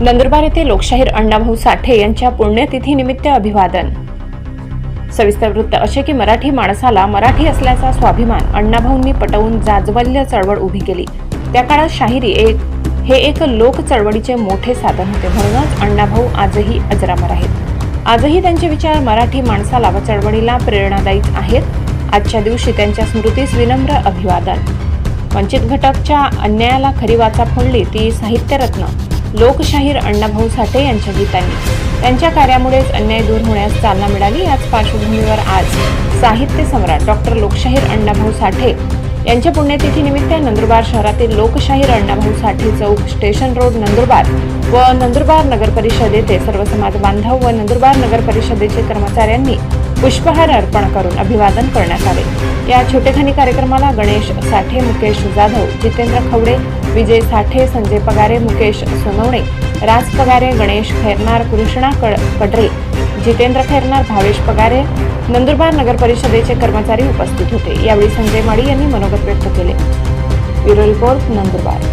नंदुरबार येथे लोकशाहीर अण्णाभाऊ साठे यांच्या पुण्यतिथीनिमित्त अभिवादन. सविस्तर वृत्त असे की मराठी माणसाला मराठी असल्याचा स्वाभिमान अण्णाभाऊंनी पटवून जाजवल्य चळवळ उभी केली. त्या काळात शाहिरी एक हे एक लोक चळवळीचे मोठे साधन होते. म्हणूनच अण्णाभाऊ आजही अजरामर आहेत. आजही त्यांचे विचार मराठी माणसाला व चळवळीला प्रेरणादायी आहेत. आजच्या दिवशी त्यांच्या स्मृतीस विनम्र अभिवादन. वंचित घटकच्या अन्यायाला खरी वाचा फोडली ती साहित्यरत्न. लोकशाहीर अण्णाभाऊ साठे यांच्या गीतांनी. त्यांच्या कार्यामुळेच अन्याय दूर होण्यास चालना मिळाली. याच पार्श्वभूमीवर आज साहित्य सम्राट डॉक्टर लोकशाहीर अण्णाभाऊ साठे यांच्या पुण्यतिथीनिमित्त नंदुरबार शहरातील लोकशाहीर अण्णाभाऊ साठे चौक स्टेशन रोड नंदुरबार व नंदुरबार नगर परिषदेचे सर्व समाज बांधव व नंदुरबार नगर परिषदेचे कर्मचाऱ्यांनी पुष्पहार अर्पण करून अभिवादन करण्यात आले. या छोटेखानी कार्यक्रमाला गणेश साठे मुकेश जाधव जितेंद्र खवडे विजय साठे संजय पगारे मुकेश सोनवणे राज पगारे गणेश खैरनार कृष्णा कड- कडरे जितेंद्र खैरनार भावेश पगारे नंदुरबार नगर परिषदेचे कर्मचारी उपस्थित होते. यावेळी संजय माळी यांनी मनोगत व्यक्त केले. Bureau report Nandurbar.